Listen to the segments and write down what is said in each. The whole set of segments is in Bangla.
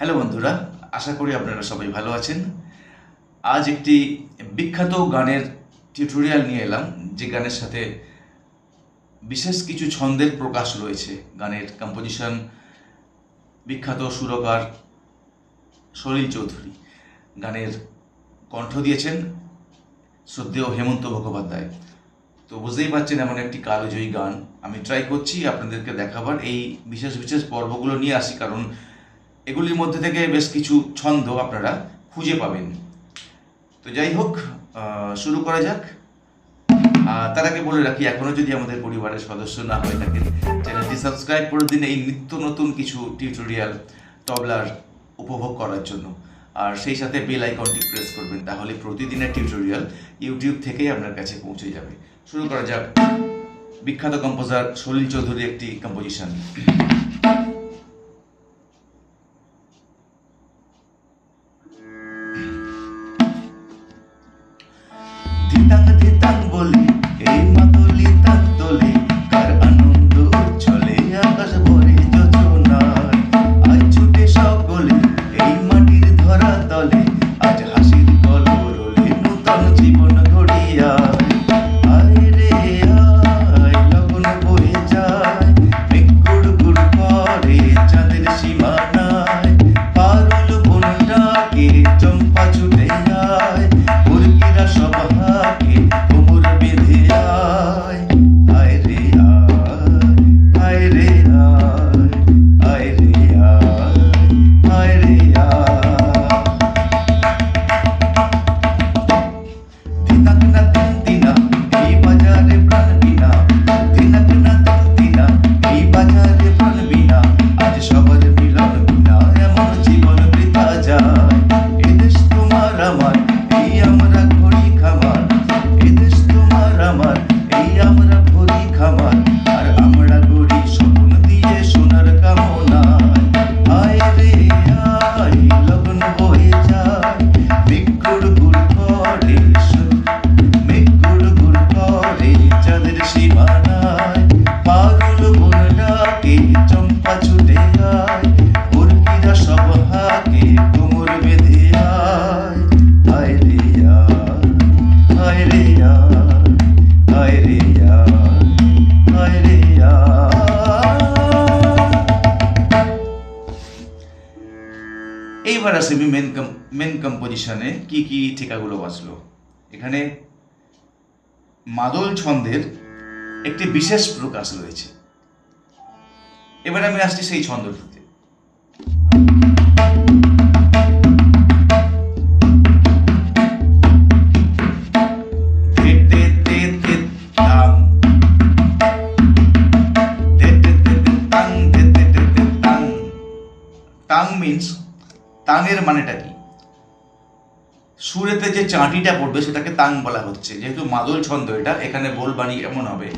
হ্যালো বন্ধুরা, আশা করি আপনারা সবাই ভালো আছেন। আজ একটি বিখ্যাত গানের টিউটোরিয়াল নিয়ে এলাম, যে গানের সাথে বিশেষ কিছু ছন্দের প্রকাশ রয়েছে। গানের কম্পোজিশন বিখ্যাত সুরকার সলিল চৌধুরী। গানের কণ্ঠ দিয়েছেন শ্রদ্ধেয় হেমন্ত মুখোপাধ্যায়। তো বুঝতেই পারছেন এমন একটি কালজয়ী গান। আমি ট্রাই করছি আপনাদেরকে দেখাবার এই বিশেষ বিশেষ পর্বগুলো নিয়ে আসি, কারণ এগুলির মধ্যে থেকে বেশ কিছু ছন্দ আপনারা খুঁজে পাবেন। তো যাই হোক শুরু করা যাক। তার আগে বলে রাখি এখনও যদি আমাদের পরিবারের সদস্য না হয়ে থাকেন, চ্যানেলটি সাবস্ক্রাইব করে দিন এই নিত্য নতুন কিছু টিউটোরিয়াল, তবলার উপভোগ করার জন্য। আর সেই সাথে বেল আইকনটি প্রেস করবেন, তাহলে প্রতিদিনের টিউটোরিয়াল ইউটিউব থেকেই আপনার কাছে পৌঁছে যাবে। শুরু করা যাক। বিখ্যাত কম্পোজার সলিল চৌধুরী একটি কম্পোজিশন। এইবার আসি মেন মেন কম্পোজিশনে কি কি ঠিকাগুলো বাঁচলো। এখানে মাদল ছন্দের একটি বিশেষ প্রকাশ রয়েছে। এবার আমি আসছি সেই ছন্দটিতে। তে তাঙের মানেটা কি? সুরেতে যে চাঁটিটা পড়বে সেটাকে তাং বলা হচ্ছে। যেহেতু মাদল ছন্দ এটা, এখানে বোলবাণী এমন হবে।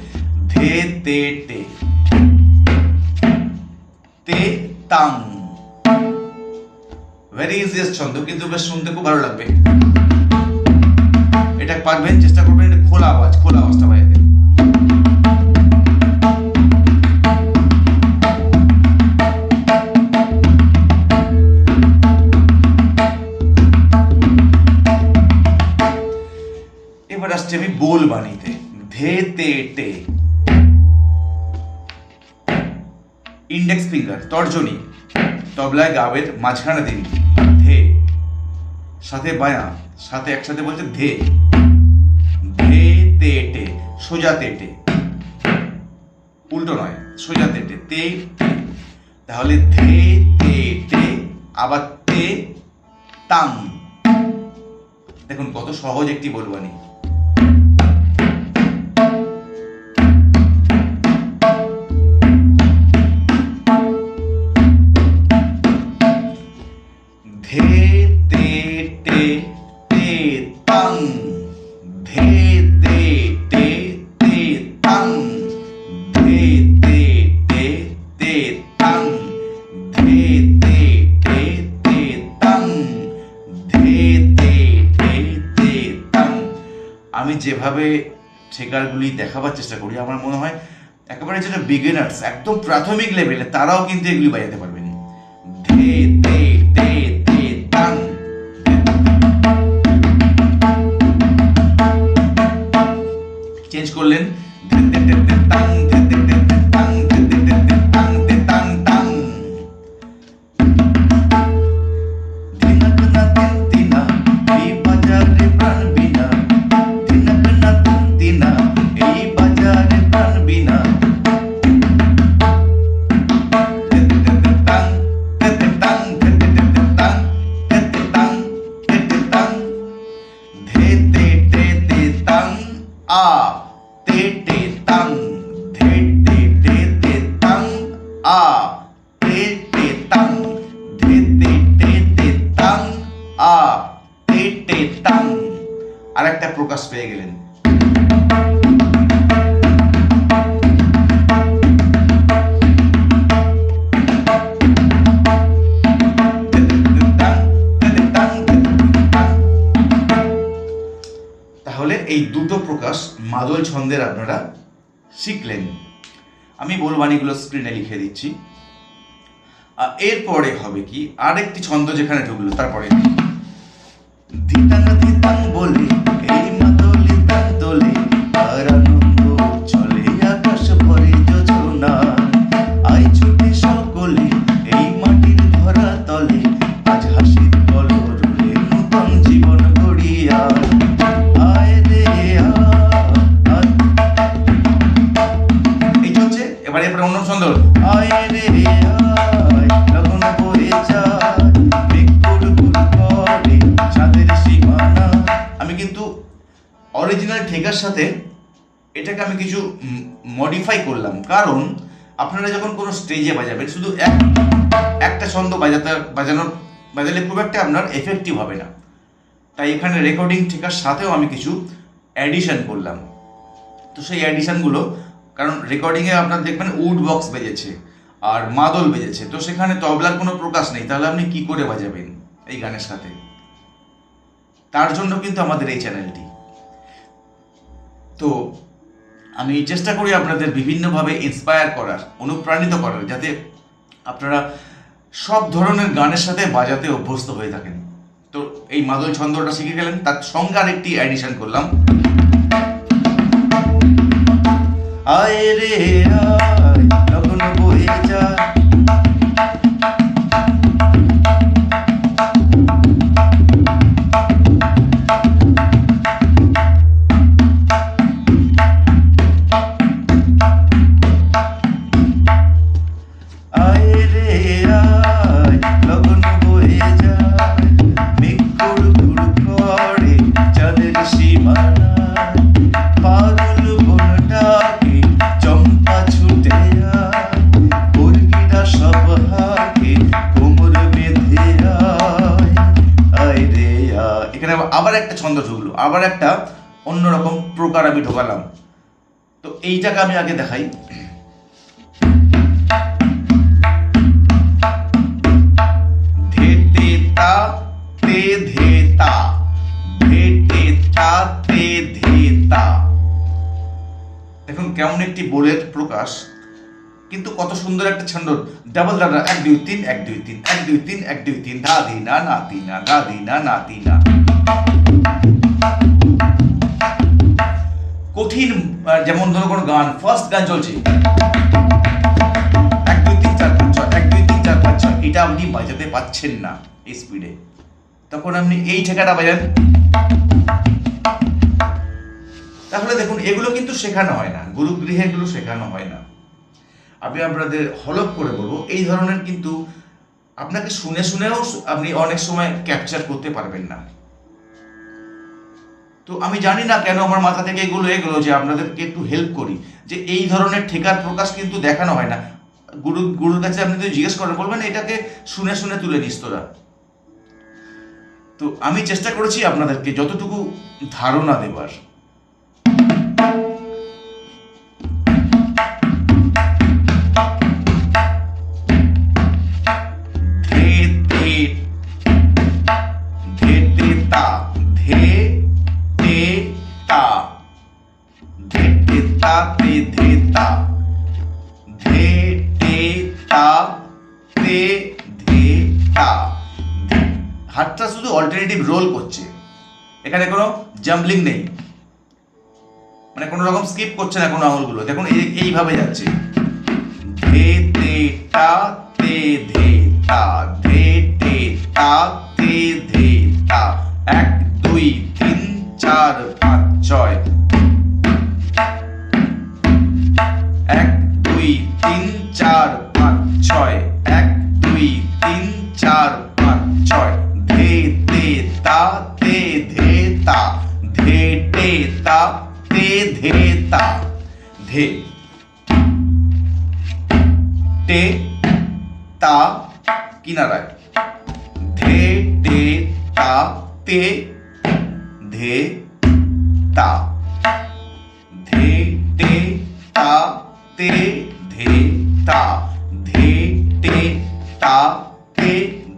ধে, তে টে তে, তাং। ভেরি ইজিয়েস্ট ছন্দ, কিন্তু বেশ শুনতে খুব ভালো লাগবে। এটা পারবেন, চেষ্টা করবেন, এটা খোলা আওয়াজ, খোলা আওয়াজটা বাজাতে। ধে তে। টে ইন্ডেক্স ফিঙ্গার তর্জনী। তবলায় গাবের মাঝখানে দিন। ধে। সাথে বায়া, সাথে একসাথে বলছে ধে। ধে তে টে সোজা তেটে উল্টো নয়, সোজা তেটে তে তাহলে ধে তে টে আবার তে তাং দেখুন কত সহজ একটি বলবানি ধে তে তে তাং ধে তে তে ধে তে তে তাং তে আমি যেভাবে ঠেকারগুলি দেখাবার চেষ্টা করি, আমার মনে হয় একেবারে যেটা বিগিনার্স একদম প্রাথমিক লেভেলে তারাও কিন্তু এগুলি বাজাতে পারবেন bang এই দুটো প্রকাশ মাদল ছন্দের আপনারা শিখলেন। আমি বলবাণীগুলো স্ক্রিনে লিখে দিচ্ছি। এরপরে হবে কি? আরেকটি ছন্দ যেখানে ঢুকলো, তারপরে। দিতাং দিতাং বলে এটাকে আমি কিছু মডিফাই করলাম। কারণ আপনারা যখন কোনো স্টেজে বাজাবেন, শুধু এক, একটা ছন্দ বাজাতে, বাজানোর বাজালে খুব একটা আপনার এফেক্টিভ হবে না। তাই এখানে রেকর্ডিং ঠেকার সাথেও আমি কিছু অ্যাডিশন করলাম। তো সেই অ্যাডিশানগুলো কারণ রেকর্ডিংয়ে আপনার দেখবেন উড বক্স বেজেছে আর মাদল বেজেছে। তো সেখানে তবলার কোনো প্রকাশ নেই। তাহলে আপনি কি করে বাজাবেন এই গানের সাথে? তার জন্য কিন্তু আমাদের এই চ্যানেলটি তো আমি চেষ্টা করি আপনাদের বিভিন্নভাবে ইন্সপায়ার করার, অনুপ্রাণিত করার, যাতে আপনারা সব ধরনের গানের সাথে বাজাতে অভ্যস্ত হয়ে থাকেন। তো এই মাদল ছন্দটা শিখে গেলেন, তার সঙ্গে আরেকটি অ্যাডিশন করলাম। আয় রে, আয়, লগ্ন বয়ে যায় আবার একটা ছন্দ ঢুকলো, আবার একটা অন্যরকম প্রকার আমি ঢোকালাম। তো এইটাকে আমি আগে দেখাই। ধেটে তা, তে ধে তা। ধেটে তা, তে ধে তা। দেখুন, কেমন একটি বোলের প্রকাশ। কিন্তু কত সুন্দর একটা ছন্দ। ডাবল দাদা, এক, দুই, তিন, এক, দুই, তিন, এক, দুই, তিন, এক, দুই, তিন, ধা দি না না, তি, না গা দি না না, তি, না। কঠিন যেমন ধরো কোনো গান ফার্স্ট গান চলছে। এক, দুই, তিন, চার, পাঁচ, ছয়, এক, দুই, তিন, চার, পাঁচ, ছয়, এটা আপনি বাজাতে পাচ্ছেন না এই স্পিডে তখন আপনি এই ঠেকাটা বাজান। তাহলে দেখুন, এগুলো কিন্তু শেখানো হয় না, গুরুগৃহে এগুলো শেখানো হয় না। আমি আপনাদের হলপ করে বলব, এই ধরনের কিন্তু আপনাকে শুনে শুনেও আপনি অনেক সময় ক্যাপচার করতে পারবেন না। তো আমি জানি না কেন আমার মাথা থেকে এগুলো এগুলো যে আপনাদেরকে একটু হেল্প করি। যে এই ধরনের ঠেকার প্রকাশ কিন্তু দেখানো হয় না। গুরু, গুরুর কাছে আপনি যদি জিজ্ঞেস করেন, বলবেন এটাকে শুনে শুনে তুলে নিস তোরা। তো আমি চেষ্টা করেছি আপনাদেরকে যতটুকু ধারণা দেবার। রোল করছে। এখানে কোনো জাম্বলিং নেই। মানে কোনো রকম স্কিপ করছে না কোনো আঙুলগুলো। দেখুন, এই, এইভাবে যাচ্ছে। ধে, তে, টা, তে, ধে তা ধে, তে তা, ধে এক, দুই, তিন, চার, পাঁচ, ছয় তা তে ধে তা ধে টে তা তে ধে তা ধে টে তা কিনারায় ধে টে তা তে ধে তা ধে টে তা তে ধে তা ধে টে তা তে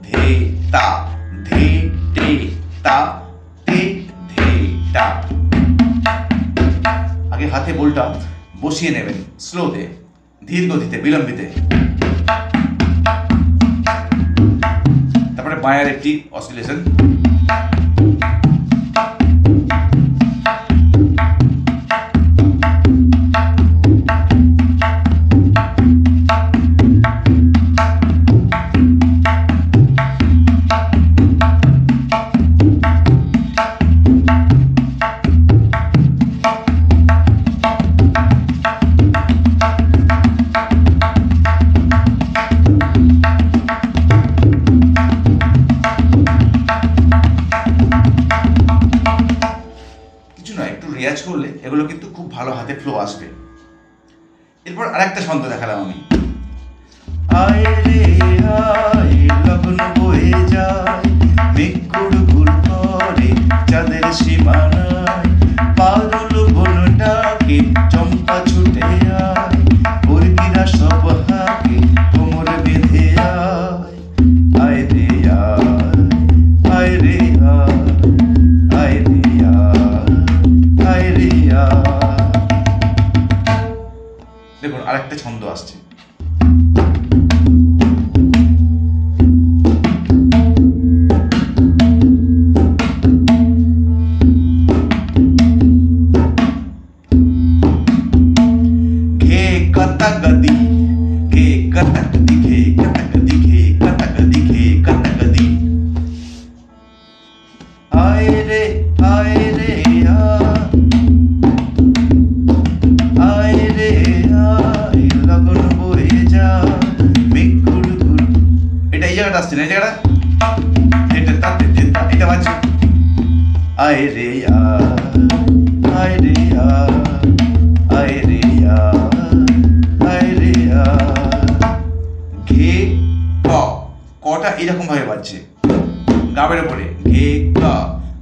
ধে তা ধে টে তা তে ধে টা আগে হাতে বোলটা বসিয়ে নেবেন স্লোতে ধীর গতিতে, বিলম্বিতে। তারপরে বায়ার একটি অসিলেশন এরপর আরেকটা ছন্দ দেখালাম আমি। আয় লগন বয়ে যায় চাঁদের সীমানায় দেখুন আরেকটা ছন্দ আসছে।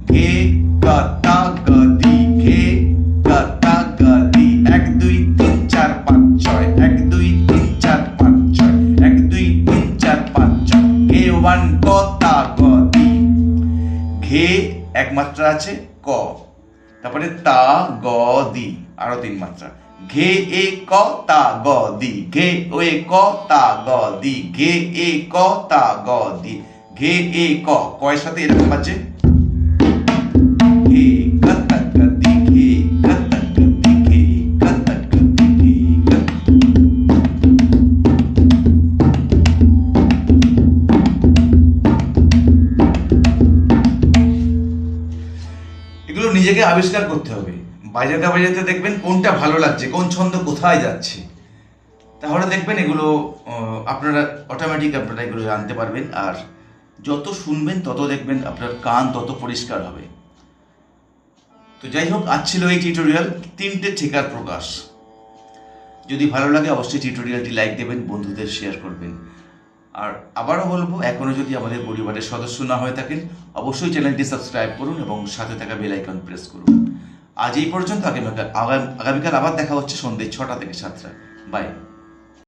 ঘে ক তা গ দি ঘে ক তা গ দি এক, দুই, তিন, চার, পাঁচ, ছয়। এক, দুই, তিন, চার, পাঁচ, ছয়। এক, দুই, তিন, চার, পাঁচ, ছয়। ঘে ওয়ান ক তা গ দি ঘে এক মাত্রা আছে, ক। তারপরে তা গ দি আরও তিন মাত্রা। ঘে, এ ক তা গ দি ঘে, ও, এ ক তা গ দি ঘে, এ ক তা গ দি ঘে, এ, ক। কয়ের সাথে এরকম আছে? আবিষ্কার করতে হবে। বাজাতে বাজাতে দেখবেন কোনটা ভালো লাগছে, কোন ছন্দ কোথায় যাচ্ছে। তাহলে দেখবেন এগুলো আপনারা অটোমেটিক আপনারা এগুলো জানতে পারবেন, আর যত শুনবেন তত দেখবেন আপনার কান তত পরিষ্কার হবে। তো যাই হোক, আজ ছিল এই টিউটোরিয়াল তিনটে ঠিকার প্রকাশ। যদি ভালো লাগে অবশ্যই টিউটোরিয়ালটি লাইক দেবেন, বন্ধুদের শেয়ার করবেন। আর আবারও বলব এখনও যদি আমাদের পরিবারের সদস্য না হয়ে থাকেন, অবশ্যই চ্যানেলটি সাবস্ক্রাইব করুন এবং সাথে থাকা বেল আইকন প্রেস করুন। আজ এই পর্যন্ত, আগামীকাল আগামীকাল আবার দেখা হচ্ছে সন্ধ্যে ছটা থেকে সাতটা। বাই।